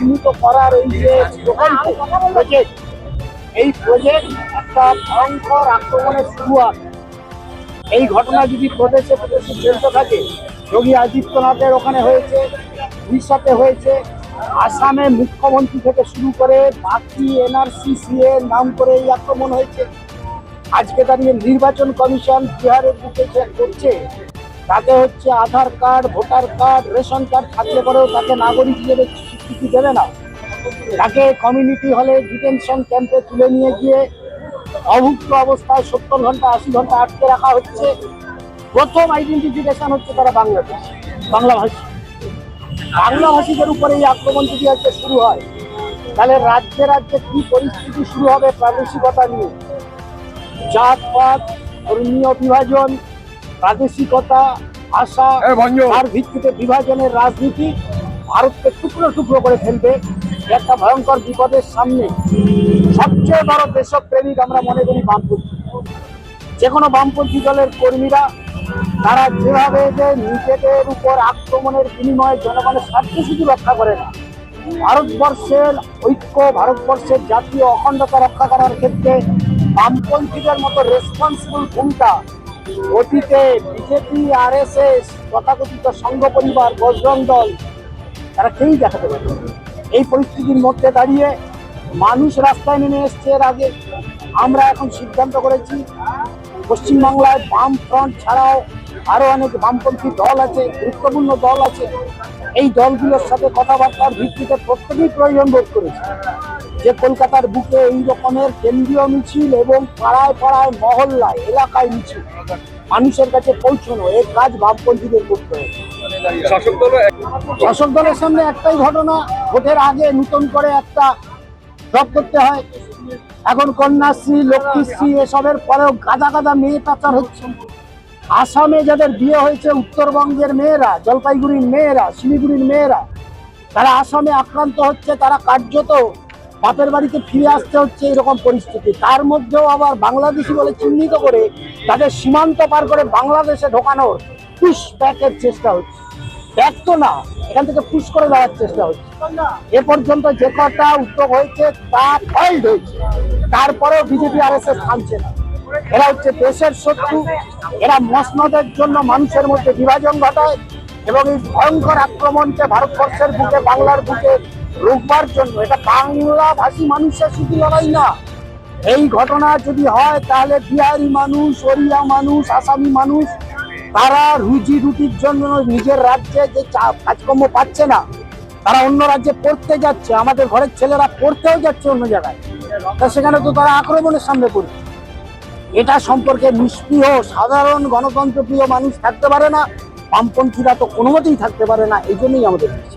চিহ্নিত করার এই যে প্রকল্প প্রজেক্ট এই প্রজেক্ট একটা ভয়ঙ্কর আক্রমণের শুরুয়াত। এই ঘটনা যদি প্রদেশে প্রদেশে চলতে থাকে, যোগী আদিত্যনাথের ওখানে হয়েছে, উড়িষ্যাতে হয়েছে, আসামে মুখ্যমন্ত্রী থেকে শুরু করে বাকি এনআরসি সিএ নাম করে এই আক্রমণ হয়েছে। আজকে দাঁড়িয়ে নির্বাচন কমিশন বিহারের বুকে করছে, তাতে হচ্ছে Aadhaar card, voter card, ration card থাকলে পরেও তাকে নাগরিক হিসেবে স্বীকৃতি দেবে না। তাকে কমিউনিটি হলে ডিটেনশন ক্যাম্পে তুলে নিয়ে গিয়ে অভুক্ত অবস্থায় সত্তর ঘণ্টা আশি ঘণ্টা আটকে রাখা হচ্ছে। প্রথম আইডেন্টিফিকেশন হচ্ছে তারা বাংলাদেশ বাংলাভাষী। বাংলাভাষীদের উপরে এই আক্রমণ যদি আজকে শুরু হয় তাহলে রাজ্যে রাজ্যে কি পরিস্থিতি শুরু হবে প্রাদেশিকতা নিয়ে? জাতপাত ধর্মীয় বিভাজন প্রাদেশিকতা আশা তার ভিত্তিতে বিভাজনের রাজনীতি ভারতকে টুকরো টুকরো করে ফেলবে একটা ভয়ঙ্কর বিপদের সামনে। সবচেয়ে বড় দেশপ্রেমিক আমরা মনে করি বামপন্থী। যে কোনো বামপন্থী দলের কর্মীরা, তারা যেভাবে যে নিজেদের উপর আক্রমণের বিনিময়ে জনগণের স্বার্থ শুধু রক্ষা করে না, ভারতবর্ষের ঐক্য, ভারতবর্ষের জাতীয় অখণ্ডতা রক্ষা করার ক্ষেত্রে বামপন্থীদের মতো রেসপন্সিবল ভূমিকা অতীতে বিজেপি আর এস এস তথাকথিত সংঘ পরিবার, বজরং দল তারা কেউই দেখাতে পারে এই পরিস্থিতির মধ্যে দাঁড়িয়ে মানুষ রাস্তায় নেমে এসছে এর আগে। আমরা এখন সিদ্ধান্ত করেছি, পশ্চিমবাংলায় বাম ফ্রন্ট ছাড়াও আরও অনেক বামপন্থী দল আছে, গুরুত্বপূর্ণ দল আছে। এই দলগুলোর সাথে কথাবার্তার ভিত্তিতে প্রত্যেকেই প্রয়োজন বোধ করেছে যে কলকাতার বুকে এই রকমের কেন্দ্রীয় মিছিল এবং পাড়ায় পাড়ায় মহল্লায়, এলাকায় মিছিল মানুষের কাছে পৌঁছানো, এর কাজ বামপন্থীদের করতে হবে। শাসক দল শাসক দলের সামনে একটাই ঘটনা, ভোটের আগে নতুন করে একটা জব করতে হয়। এখন কন্যাশ্রী, লক্ষ্মীশ্রী এসবের পরেও গাদা গাদা মেয়ে পাচার হচ্ছে। আসামে যাদের বিয়ে হয়েছে, উত্তরবঙ্গের মেয়েরা, জলপাইগুড়ির মেয়েরা, শিলিগুড়ির মেয়েরা, তারা আসামে আক্রান্ত হচ্ছে, তারা কার্যত বাপের বাড়িতে ফিরে আসতে হচ্ছে এরকম পরিস্থিতি। তার মধ্যেও আবার বাংলাদেশি বলে চিহ্নিত করে তাদের সীমান্ত পার করে বাংলাদেশে ঢোকানোর পুশ প্যাকের চেষ্টা হচ্ছে। ব্যাক তো না, এখান থেকে পুশ করে দেওয়ার চেষ্টা হচ্ছে। এ পর্যন্ত যে কটা উদ্যোগ হয়েছে, তা ফয়েল্ড হয়েছে। তারপরেও বিজেপি আর এস থামছে না। এরা হচ্ছে দেশের শত্রু। এরা মসনদের জন্য মানুষের মধ্যে বিভাজন ঘটায় এবং এই ভয়ঙ্কর আক্রমণকে ভারতবর্ষের বুকে, বাংলার বুকে রোকবার জন্য। এটা বাংলা ভাষী মানুষের শুধু লড়াই না। এই ঘটনা যদি হয়, তাহলে বিহারি মানুষ, ওড়িয়া মানুষ, আসামি মানুষ তারা রুজি রুটির জন্য নিজের রাজ্যে যে কাজকর্ম পাচ্ছে না, তারা অন্য রাজ্যে পড়তে যাচ্ছে, আমাদের ঘরের ছেলেরা পড়তেও যাচ্ছে অন্য জায়গায়। তা সেখানে তো তারা আক্রমণের সামনে পড়ছে। এটা সম্পর্কে নিষ্পৃহ সাধারণ গণতন্ত্রপ্রিয় মানুষ থাকতে পারে না, বামপন্থীরা তো কোনোমতেই থাকতে পারে না, এই জন্যই আমাদের